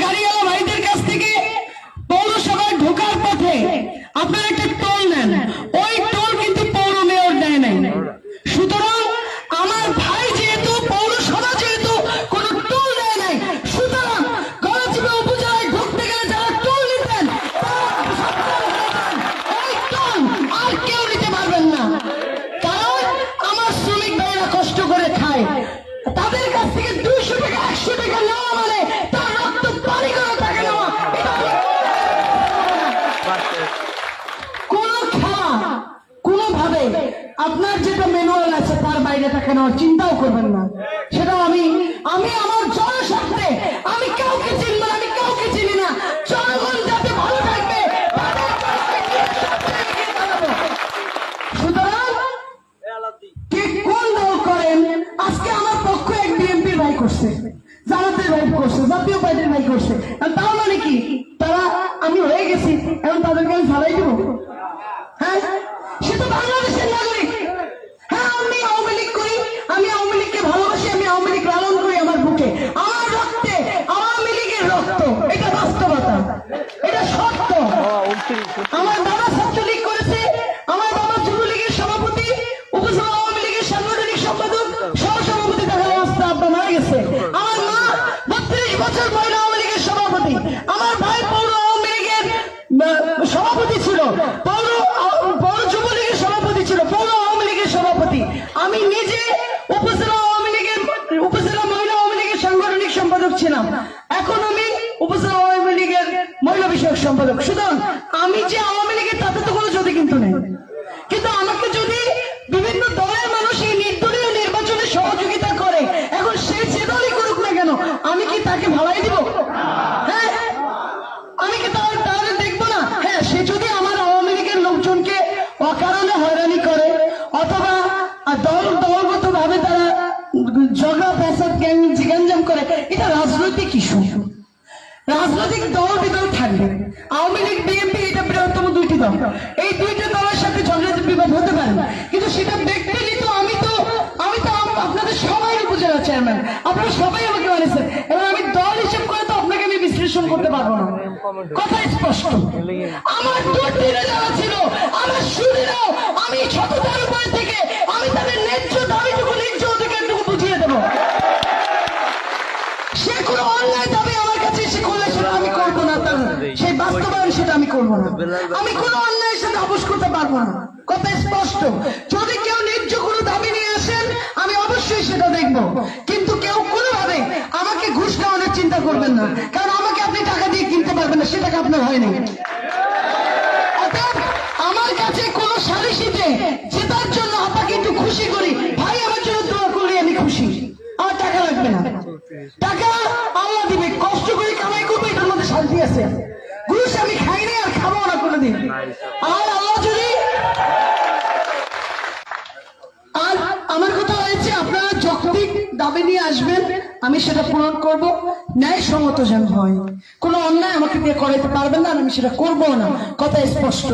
गाडी याला माहिती कसते বাইরে টাকা নেওয়ার চিন্তাও করবেন না। সেটা আমি আমি আমার জনস্বার্থে আমি কাউকে চিনব আমি কাউকে চিনি না। জনগণ যাতে ভালো থাকবে আজকে আমার পক্ষ এক বিএনপির ভাই করছে ভাই করছে, জাতীয় পার্টির ভাই মানে কি? তারা, আমি হয়ে গেছি, এখন তাদেরকে আমি ফালাই দিব হ্যাঁ সে তো বাংলাদেশের নাগরিক হ্যাঁ আমি আওয়ামী লীগ করি আমি আওয়ামী লীগকে ভালোবাসি আমি আওয়ামী লীগ লালন করি আমার বুকে আমার রক্তে আওয়ামী লীগের রক্ত এটা বাস্তবতা এটা সত্য যুবলীগের সভাপতি ছিল। পৌর আওয়ামী লীগের সভাপতি। আমি নিজে উপজেলা উপজেলা মহিলা লীগের সাংগঠনিক সম্পাদক ছিলাম। এখন আমি উপজেলা আওয়ামী লীগের মহিলা বিষয়ক সম্পাদক। সুতরাং আমি যে আওয়ামী লীগের তাতে তো কোনো যদি কিন্তু নেই। কিন্তু আমাকে যদি বিভিন্ন দলের মানুষ এই নির্দলীয় নির্বাচনে সহযোগিতা করে, এখন সে যে দলই করুক না কেন, আমি কি তাকে ভালাই দিব? হ্যাঁ? হ্যাঁ রাজনৈতিক রাজনৈতিক দল বিদল থাকবে আওয়ামী লীগ বিএনপি এটা বৃহত্তম এই দুইটা দলের সাথে ঝগড়া বিবাদ হতে পারে, কিন্তু সেটা দেখতে কিন্তু আমি তো আমি তো আপনাদের সবাই উপজেলা চেয়ারম্যান আপনারা সবাই আমাকে মানেছেন। এবং আমি দল হিসেব করে তো আপনাকে আমি বিশ্লেষণ করতে পারব না। কথা স্পষ্ট। আমার দুর্দিনে যারা ছিল, আমার সুরেরাও আমি সততার উপরে থেকে করব না। আমি কোনো অন্যায়ের সাথে আপোষ করতে পারব না। কথা স্পষ্ট। যদি কেউ ন্যায্য কোনো দাবি নিয়ে আসেন আমি অবশ্যই সেটা দেখব। কিন্তু কেউ কোনোভাবে আমাকে ঘুষ খাওয়ানোর চিন্তা করবেন না। কারণ আমাকে আপনি টাকা দিয়ে কিনতে পারবেন না সেটাকে আপনার হয়নি। আমার কাছে কোনো সালিশিতে জেতার জন্য আপনাকে একটু খুশি করি ভাই আমার জন্য দোয়া করলে আমি খুশি। আমার টাকা লাগবে না। টাকা আল্লাহ দিবে। কষ্ট করে কামাই করব এটার মধ্যে শান্তি আছে ঘুষ আমি খাই নাই আর খাব না কোনোদিন আর আমার কথা হয়েছে, আপনারা যৌক্তিক দাবি নিয়ে আসবেন, আমি সেটা পূরণ করব। ন্যায় সঙ্গত যেন হয়। কোনো অন্যায় আমাকে দিয়ে করাইতে পারবেন না আমি সেটা করব না। কথা স্পষ্ট।